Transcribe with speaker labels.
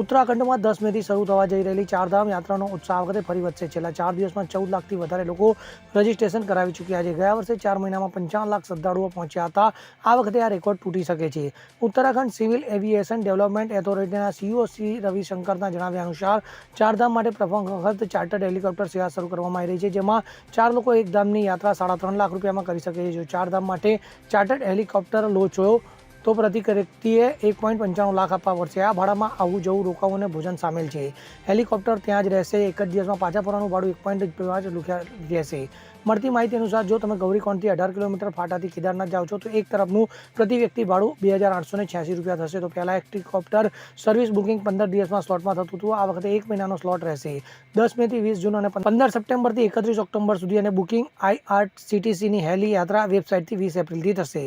Speaker 1: ઉત્તરાખંડમાં દસ મેથી શરૂ થવા જઈ રહેલી ચારધામ યાત્રાનો ઉત્સાહ વખતે ફરી વધશે. છેલ્લા ચાર દિવસમાં ચૌદ લાખથી વધારે લોકો રજીસ્ટ્રેશન કરાવી ચૂક્યા છે. ગયા વર્ષે ચાર મહિનામાં પંચાવન લાખ શ્રદ્ધાળુઓ પહોંચ્યા હતા. આ વખતે આ રેકોર્ડ તૂટી શકે છે. ઉત્તરાખંડ સિવિલ એવિએશન ડેવલપમેન્ટ એથોરિટીના સીઈઓ શ્રી રવિશંકરના જણાવ્યા અનુસાર, ચારધામ માટે પ્રથમ વખત ચાર્ટર્ડ હેલિકોપ્ટર સેવા શરૂ કરવામાં આવી રહી છે, જેમાં ચાર લોકો એક ધામની યાત્રા સાડા ત્રણ લાખ રૂપિયામાં કરી શકે છે. ચારધામ માટે ચાર્ટર્ડ હેલિકોપ્ટર લો છો તો પ્રતિ વ્યક્તિએ એક પોઈન્ટ પંચાણું લાખ આપવા પડશે. આ ભાડામાં આવું જવું રોકાવું અને ભોજન સામેલ છે. હેલિકોપ્ટર ત્યાં જ રહેશે, એક જ દિવસમાં પાછા ફરવાનું ભાડું એક પોઈન્ટ પાંચ રૂપિયા રહેશે. મળતી માહિતી અનુસાર જો તમે ગૌરીકોણથી અઢાર કિલોમીટર ફાટાથી કેદારનાથ જાઓ છો, તો એક તરફનું પ્રતિ વ્યક્તિ ભાડું બે હજાર આઠસો છ્યાસી રૂપિયા થશે. તો પહેલાં હેલિકોપ્ટર સર્વિસ બુકિંગ પંદર દિવસમાં સ્લોટમાં થતું હતું. આ વખતે એક મહિનાનો સ્લોટ રહેશે. દસ મેથી વીસ જૂન અને પંદર સપ્ટેમ્બરથી એકત્રીસ ઓક્ટોબર સુધી અને બુકિંગ આઈઆરસીટીસીની હેલી યાત્રા વેબસાઇટથી વીસ એપ્રિલથી થશે.